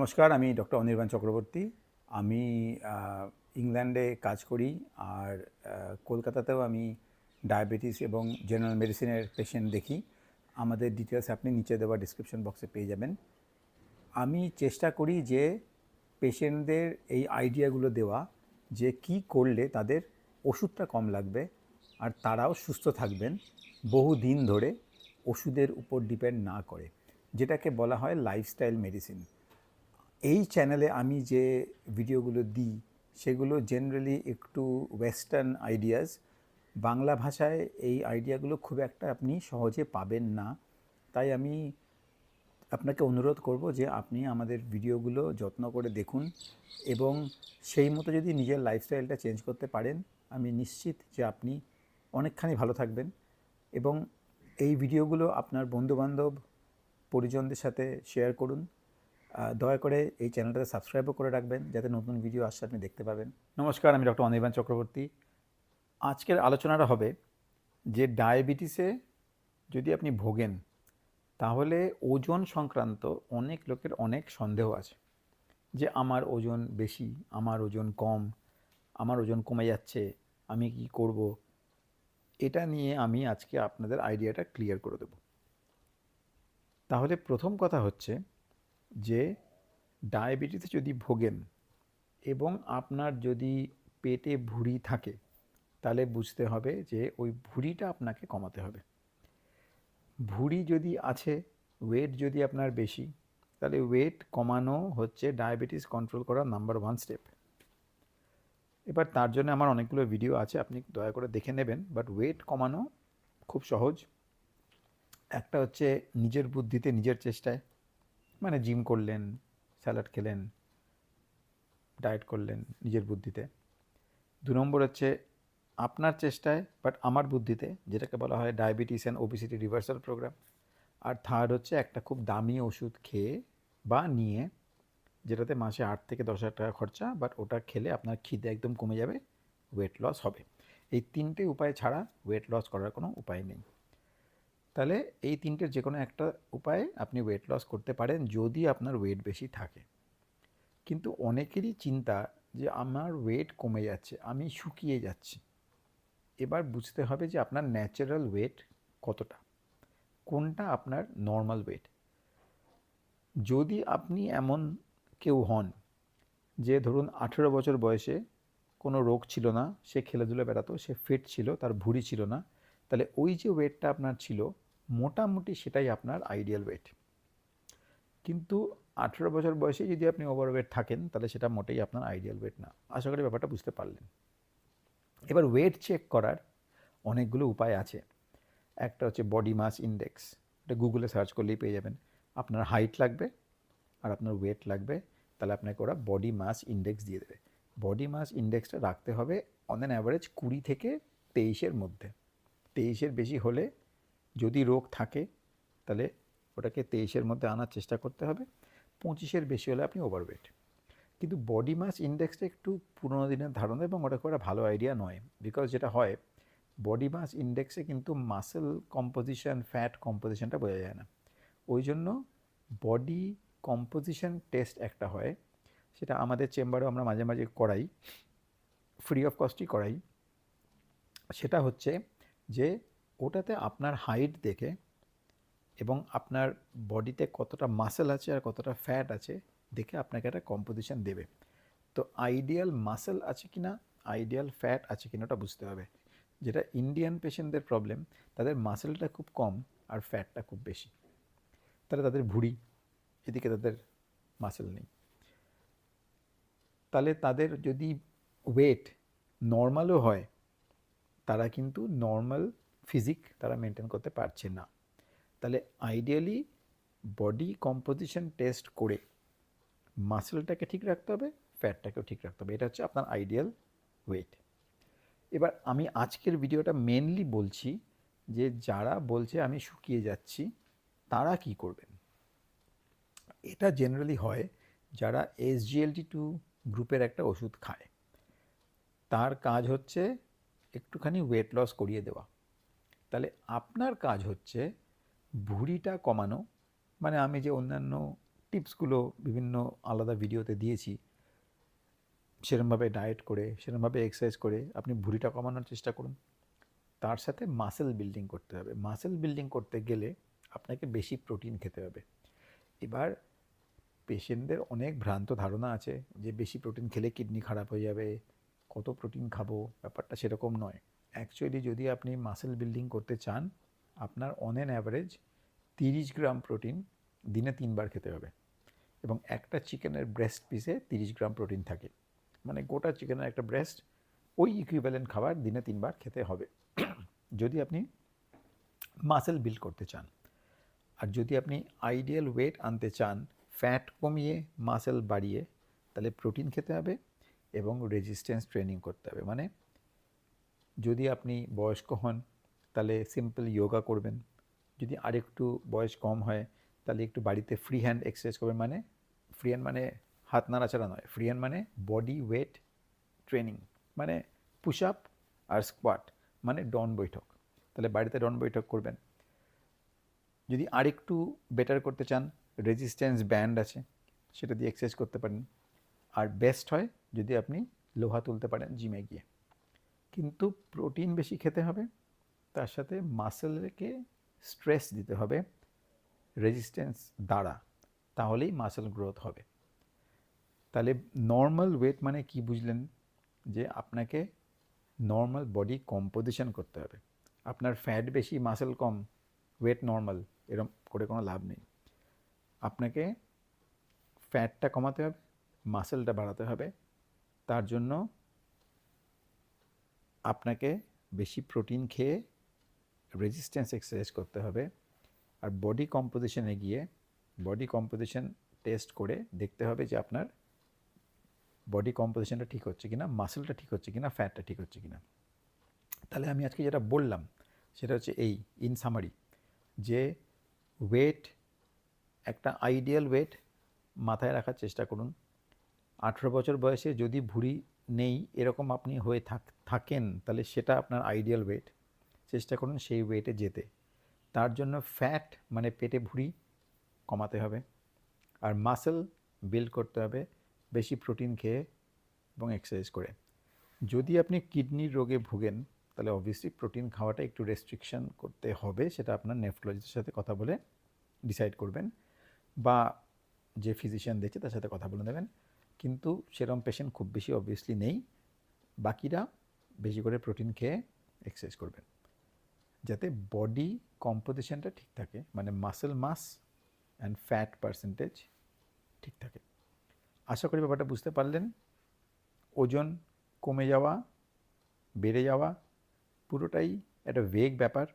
নমস্কার, আমি ডক্টর অনির্বাণ চক্রবর্তী। আমি ইংল্যান্ডে কাজ করি আর কলকাতাতেও আমি ডায়াবেটিস এবং জেনারেল মেডিসিনের পেশেন্ট দেখি। আমাদের ডিটেলস আপনি নিচে দেওয়া ডিসক্রিপশন বক্সে পেয়ে যাবেন। আমি চেষ্টা করি যে পেশেন্টদের এই আইডিয়াগুলো দেওয়া যে কি করলে তাদের ওষুধটা কম লাগবে আর তারাও সুস্থ থাকবেন বহু দিন ধরে ওষুধের উপর ডিপেন্ড না করে, যেটাকে বলা হয় লাইফস্টাইল মেডিসিন এই চ্যানেলে আমি যে ভিডিওগুলো দিই, সেগুলো জেনারেলি একটু ওয়েস্টার্ন আইডিয়াস বাংলা ভাষায় এই আইডিয়াগুলো খুব একটা আপনি সহজে পাবেন না। তাই আমি আপনাকে অনুরোধ করব যে আপনি আমাদের ভিডিওগুলো যত্ন করে দেখুন এবং সেই মতো যদি নিজের লাইফস্টাইলটা চেঞ্জ করতে পারেন, আমি নিশ্চিত যে আপনি অনেকখানি ভালো থাকবেন এবং এই ভিডিওগুলো আপনার বন্ধুবান্ধব, পরিজনদের সাথে শেয়ার করুন। দয়া করে এই চ্যানেলটাতে সাবস্ক্রাইবও করে রাখবেন, যাতে নতুন ভিডিও আসলে আপনি দেখতে পাবেন। নমস্কার, আমি ডক্টর অনির্বাণ চক্রবর্তী। আজকের আলোচনাটা হবে যে ডায়াবেটিসে যদি আপনি ভোগেন, তাহলে ওজন সংক্রান্ত অনেক লোকের অনেক সন্দেহ আছে যে আমার ওজন বেশি, আমার ওজন কম, আমার ওজন কমে যাচ্ছে, আমি কি করব? এটা নিয়ে আমি আজকে আপনাদের আইডিয়াটা ক্লিয়ার করে দেব। তাহলে প্রথম কথা হচ্ছে যে ডায়াবেটিসে যদি ভোগেন এবং আপনার যদি পেটে ভুঁড়ি থাকে, তাহলে বুঝতে হবে যে ওই ভুঁড়িটা আপনাকে কমাতে হবে। ভুঁড়ি যদি আছে ওয়েট যদি আপনার বেশি, তাহলে ওয়েট কমানো হচ্ছে ডায়াবেটিস কন্ট্রোল করার নাম্বার ওয়ান স্টেপ এবার তার জন্য আমার অনেকগুলো ভিডিও আছে, আপনি দয়া করে দেখে নেবেন বাট ওয়েট কমানো খুব সহজ। একটা হচ্ছে নিজের বুদ্ধিতে নিজের চেষ্টায়। মানে জিম করলেন, স্যালাড খেলেন, ডায়েট করলেন নিজের বুদ্ধিতে। দু নম্বর হচ্ছে আপনার চেষ্টায় বাট আমার বুদ্ধিতে, যেটাকে বলা হয় diabetes and obesity reversal program R third হচ্ছে একটা খুব দামি ওষুধ খেয়ে বা নিয়ে, যেটাতে মাসে আট থেকে দশ হাজার টাকা খরচা বাট ওটা খেলে আপনার খিদে একদম কমে যাবে ওয়েট লস হবে। এই তিনটে উপায় ছাড়া ওয়েট লস করার কোনো উপায় নেই। তাহলে এই তিনটের যে কোনো একটা উপায়ে আপনি ওয়েট লস করতে পারেন যদি আপনার ওয়েট বেশি থাকে। কিন্তু অনেকেরই চিন্তা যে আমার ওয়েট কমে যাচ্ছে, আমি শুকিয়ে যাচ্ছি। এবার বুঝতে হবে যে আপনার ন্যাচারাল ওয়েট কতটা? কোনটা আপনার নর্মাল ওয়েট যদি আপনি এমন কেউ হন যে ধরুন আঠেরো বছর বয়সে কোনো রোগ ছিল না, সে খেলাধুলা বেড়াতো, সে ফিট ছিল, তার ভুঁড়ি ছিল না, তাহলে ওই যে ওয়েটটা আপনার ছিল মোটামুটি সেটাই আপনার আইডিয়াল ওয়েট কিন্তু আঠেরো বছর বয়সে যদি আপনি ওভারওয়েট থাকেন, তাহলে সেটা মোটেই আপনার আইডিয়াল ওয়েট না। আশা করি ব্যাপারটা বুঝতে পারলেন। এবার ওয়েট চেক করার অনেকগুলো উপায় আছে। একটা হচ্ছে বডি মাস ইন্ডেক্স এটা গুগলে সার্চ করলেই পেয়ে যাবেন। আপনার হাইট লাগবে আর আপনার ওয়েট লাগবে, তাহলে আপনাকে ওরা বডি মাস ইন্ডেক্স দিয়ে দেবে। বডি মাস ইন্ডেক্সটা রাখতে হবে অন অ্যান অ্যাভারেজ কুড়ি থেকে তেইশের মধ্যে। তেইশের বেশি হলে যদি রোগ থাকে, তাহলে ওটাকে তেইশের মধ্যে আনার চেষ্টা করতে হবে। পঁচিশের বেশি হলে আপনি ওভারওয়েট কিন্তু বডি মাস ইন্ডেক্সটা একটু পুরোনো দিনের ধারণা এবং ওটা খুব ভালো আইডিয়া নয়। বিকজ যেটা হয় বডি মাস ইন্ডেক্সে কিন্তু মাসেল কম্পোজিশন ফ্যাট কম্পোজিশনটা বোঝা যায় না। ওই জন্য বডি কম্পোজিশন টেস্ট একটা হয়, সেটা আমাদের চেম্বারেও আমরা মাঝে মাঝে করাই। ফ্রি অফ কস্টই করাই। সেটা হচ্ছে যে ওটাতে আপনার হাইট দেখে এবং আপনার বডিতে কতটা মাসেল আছে আর কতটা ফ্যাট আছে দেখে আপনাকে একটা কম্পোজিশন দেবে। তো আইডিয়াল মাসেল আছে কি না আইডিয়াল ফ্যাট আছে কিনা ওটা বুঝতে হবে। যেটা ইন্ডিয়ান পেশেন্টদের প্রবলেম তাদের মাসেলটা খুব কম আর ফ্যাটটা খুব বেশি। তাহলে তাদের ভুঁড়ি, এদিকে তাদের মাসেল নেই। তাহলে তাদের যদি ওয়েট নর্মালও হয়, তারা কিন্তু নর্মাল ফিজিক তারা মেনটেন করতে পারছে না। তাহলে আইডিয়ালি বডি কম্পোজিশন টেস্ট করে মাসেলটাকে ঠিক রাখতে হবে ফ্যাটটাকেও ঠিক রাখতে হবে। এটা হচ্ছে আপনার আইডিয়াল ওয়েট এবার আমি আজকের ভিডিওটা মেনলি বলছি যে যারা বলছে আমি শুকিয়ে যাচ্ছি, তারা কি করবেন? এটা জেনারেলি হয় যারা এসজিএলটি টু গ্রুপের একটা ওষুধ খায়। তার কাজ হচ্ছে একটুখানি ওয়েট লস করিয়ে দেওয়া। তাহলে আপনার কাজ হচ্ছে ভুঁড়িটা কমানো। মানে আমি যে অন্যান্য টিপসগুলো বিভিন্ন আলাদা ভিডিওতে দিয়েছি, সেরমভাবে ডায়েট করে, সেরমভাবে এক্সারসাইজ করে আপনি ভুঁড়িটা কমানোর চেষ্টা করুন। তার সাথে মাসেল বিল্ডিং করতে হবে। মাসেল বিল্ডিং করতে গেলে আপনাকে বেশি প্রোটিন খেতে হবে। এবার পেশেন্টদের অনেক ভ্রান্ত ধারণা আছে যে বেশি প্রোটিন খেলে কিডনি খারাপ হয়ে যাবে, কত প্রোটিন খাব, ব্যাপারটা সেরকম নয়। অ্যাকচুয়ালি যদি আপনি মাসেল বিল্ডিং করতে চান, আপনার অন অ্যান অ্যাভারেজ তিরিশ গ্রাম প্রোটিন দিনে তিনবার খেতে হবে। এবং একটা চিকেনের ব্রেস্ট পিসে তিরিশ গ্রাম প্রোটিন থাকে। মানে গোটা চিকেনের একটা ব্রেস্ট ওই ইকুইভ্যালেন্ট খাবার দিনে তিনবার খেতে হবে। যদি আপনি মাসেল বিল্ড করতে চান, আর যদি আপনি আইডিয়াল ওয়েট আনতে চান ফ্যাট কমিয়ে মাসেল বাড়িয়ে, তাহলে প্রোটিন খেতে হবে এবং রেজিস্ট্যান্স ট্রেনিং করতে হবে। মানে যদি আপনি বয়স্ক হন, তাহলে সিম্পল যোগা করবেন। যদি আরেকটু বয়স কম হয়, তাহলে একটু বাড়িতে ফ্রি হ্যান্ড এক্সারসাইজ করবেন মানে ফ্রি হ্যান্ড মানে হাত নাড়াচাড়া নয় ফ্রি হ্যান্ড মানে বডি ওয়েট ট্রেনিং মানে পুশ আপ আর স্কোয়াট মানে ডন বৈঠক। তাহলে বাড়িতে ডন বৈঠক করবেন। যদি আরেকটু বেটার করতে চান রেজিস্ট্যান্স ব্যান্ড আছে, সেটা দিয়ে এক্সারসাইজ করতে পারেন। আর বেস্ট হয় যদি আপনি লোহা তুলতে পারেন জিমে গিয়ে। কিন্তু প্রোটিন বেশি খেতে হবে, তার সাথে মাসেলকে স্ট্রেস দিতে হবে রেজিস্ট্যান্স দ্বারা, তাহলেই মাসেল গ্রোথ হবে। তাহলে নর্মাল ওয়েট মানে কি বুঝলেন? যে আপনাকে নর্মাল বডি কম্পোজিশন করতে হবে। আপনার ফ্যাট বেশি মাসেল কম ওয়েট নর্মাল এরম করে কোনো লাভ নেই। আপনাকে ফ্যাটটা কমাতে হবে মাসেলটা বাড়াতে হবে, তার জন্য আপনাকে বেশি প্রোটিন খেয়ে রেজিস্ট্যান্স এক্সারসাইজ করতে হবে। আর বডি কম্পোজিশনে গিয়ে বডি কম্পোজিশন টেস্ট করে দেখতে হবে যে আপনার বডি কম্পোজিশনটা ঠিক হচ্ছে কিনা মাসেলটা ঠিক হচ্ছে কিনা ফ্যাটটা ঠিক হচ্ছে কিনা। তাহলে আমি আজকে যেটা বললাম, সেটা হচ্ছে এই ইন সামারি যে ওয়েট একটা আইডিয়াল ওয়েট মাথায় রাখার চেষ্টা করুন। আঠেরো বছর বয়সে যদি ভুঁড়ি নেই, এরকম আপনি হয়ে থাক, থাকেন, তাহলে সেটা আপনার আইডিয়াল ওয়েট চেষ্টা করুন সেই ওয়েটে যেতে। তার জন্য ফ্যাট মানে পেটে ভুঁড়ি কমাতে হবে। আর মাসেল বিল্ড করতে হবে, বেশি প্রোটিন খেয়ে এবং এক্সারসাইজ করে। যদি আপনি কিডনির রোগে ভুগেন, তাহলে অবভিয়াসলি প্রোটিন খাওয়াটা একটু রেস্ট্রিকশন করতে হবে, সেটা আপনার নেফ্রোলজিস্টের সাথে কথা বলে ডিসাইড করবেন। বা যে ফিজিশিয়ান দেখছে, তার সাথে কথা বলে নেবেন। কিন্তু সেরকম পেশেন্ট খুব বেশি অবভিয়াসলি নেই। বাকিরা বেশি করে প্রোটিন খেয়ে এক্সারসাইজ করবেন। যাতে বডি কম্পোজিশনটা ঠিক থাকে মানে muscle mass and fat percentage ঠিক থাকে। আশা করি ব্যাপারটা বুঝতে পারলেন। ওজন কমে যাওয়া, বেড়ে যাওয়া, পুরোটাই একটা ভেগ ব্যাপার।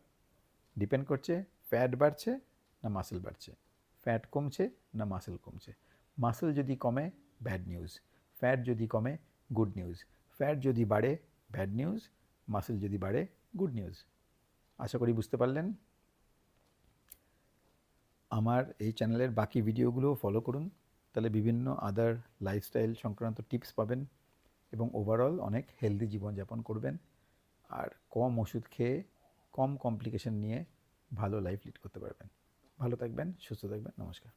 ডিপেন্ড করছে ফ্যাট বাড়ছে না মাসেল বাড়ছে। ফ্যাট কমছে না মাসেল কমছে। মাসেল যদি কমে ব্যাড নিউজ ফ্যাট যদি কমে গুড নিউজ ফ্যাট যদি বাড়ে ব্যাড নিউজ মাসেল যদি বাড়ে গুড নিউজ আশা করি বুঝতে পারলেন? আমার এই চ্যানেলের বাকি ভিডিওগুলো ফলো করুন। তাহলে বিভিন্ন আদার লাইফস্টাইল সংক্রান্ত টিপস পাবেন এবং ওভারঅল অনেক হেলদি জীবনযাপন করবেন। আর কম ওষুধ খেয়ে, কম কমপ্লিকেশন নিয়ে ভালো লাইফ লিড করতে পারবেন। ভালো থাকবেন, সুস্থ থাকবেন, নমস্কার।